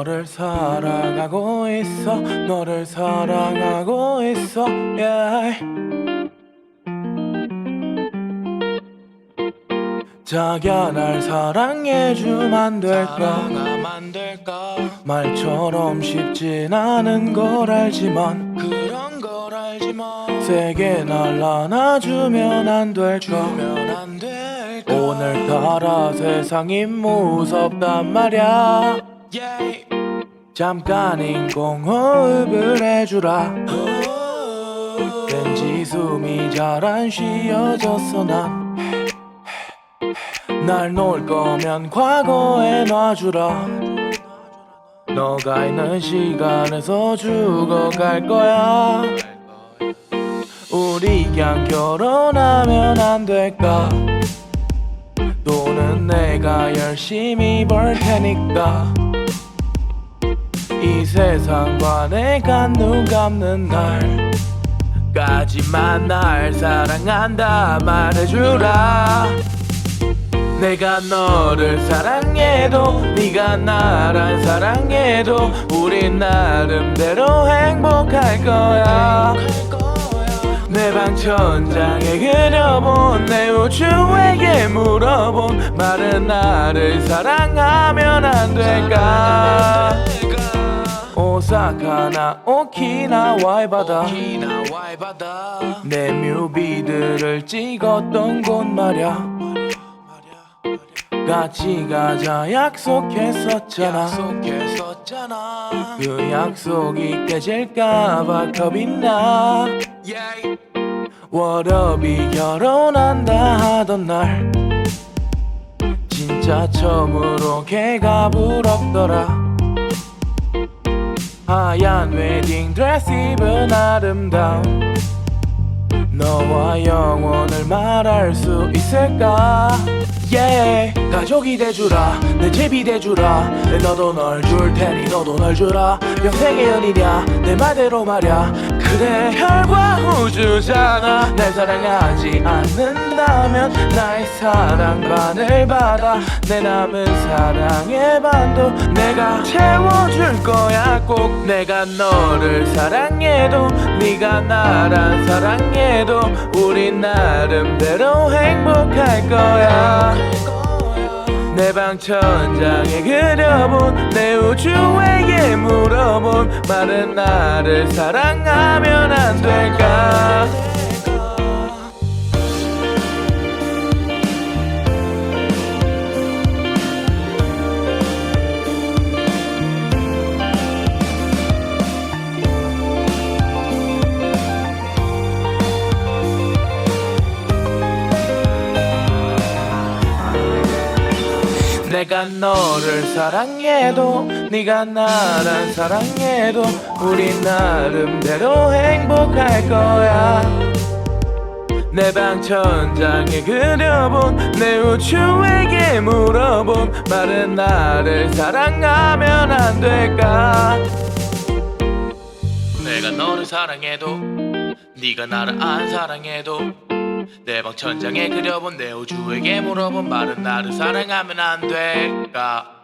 너를 사랑하고 있어 너를 사랑하고 있어 yeah. 자기야 날 사랑해주면 안 될까? 말처럼 쉽진 않은 걸 알지만 그런 걸 알지만 세게 날 안아주면 안 될까? 오늘따라 세상이 무섭단 말야 잠깐 인공호흡을 해주라. 왠지 숨이 잘 안 쉬어졌어 난날 놓을 거면 과거에 놔주라. 너가 있는 시간에서 죽어갈 거야. 우리 그냥 결혼하면 안 될까? 돈은 내가 열심히 벌 테니까. 이 세상과 내가 눈 감는 날까지만 날 사랑한다 말해주라. 내가 너를 사랑해도 네가 나를 사랑해도 우린 나름대로 행복할 거야. 내 방 천장에 그려본 내 우주에게 물어본 말은 나를 사랑하면 안 될까 오사카나 오키나와의 바다. 내 뮤비들을 찍었던 곳 말야. 같이 가자 약속했었잖아. 그 약속이 깨질까봐 겁이 나 월업이 결혼한다 하던 날. 진짜 처음으로 걔가 부럽더라 하얀 웨딩 드레스 입은 아름다운 너와 영원을 말할 수 있을까? Yeah. 가족이 돼주라. 내 집이 돼주라. 너도 널 줄 테니 너도 널 주라. 평생의 연이냐. 내 말대로 말야 그래 별과 우주잖아. 날 사랑하지 않는다면 나의 사랑 반을 받아. 내 남은 사랑의 반도 내가 채워줄 거야. 꼭 내가 너를 사랑해도 네가 나란 사랑해도 우린 나름대로 행복할 거야. 내방 천장에 그려본 내 우주에게 물어 본 말은 나를 사랑하면 안 될까 내가 너를 사랑해도 네가 나를 사랑해도 우리 나름대로 행복할 거야. 내 방 천장에 그려본 내 우주에게 물어본 말은 나를 사랑하면 안 될까? 내가 너를 사랑해도 네가 나를 안 사랑해도 내방 천장에 그려본 내 우주에게 물어본 말은 나를 사랑하면 안 될까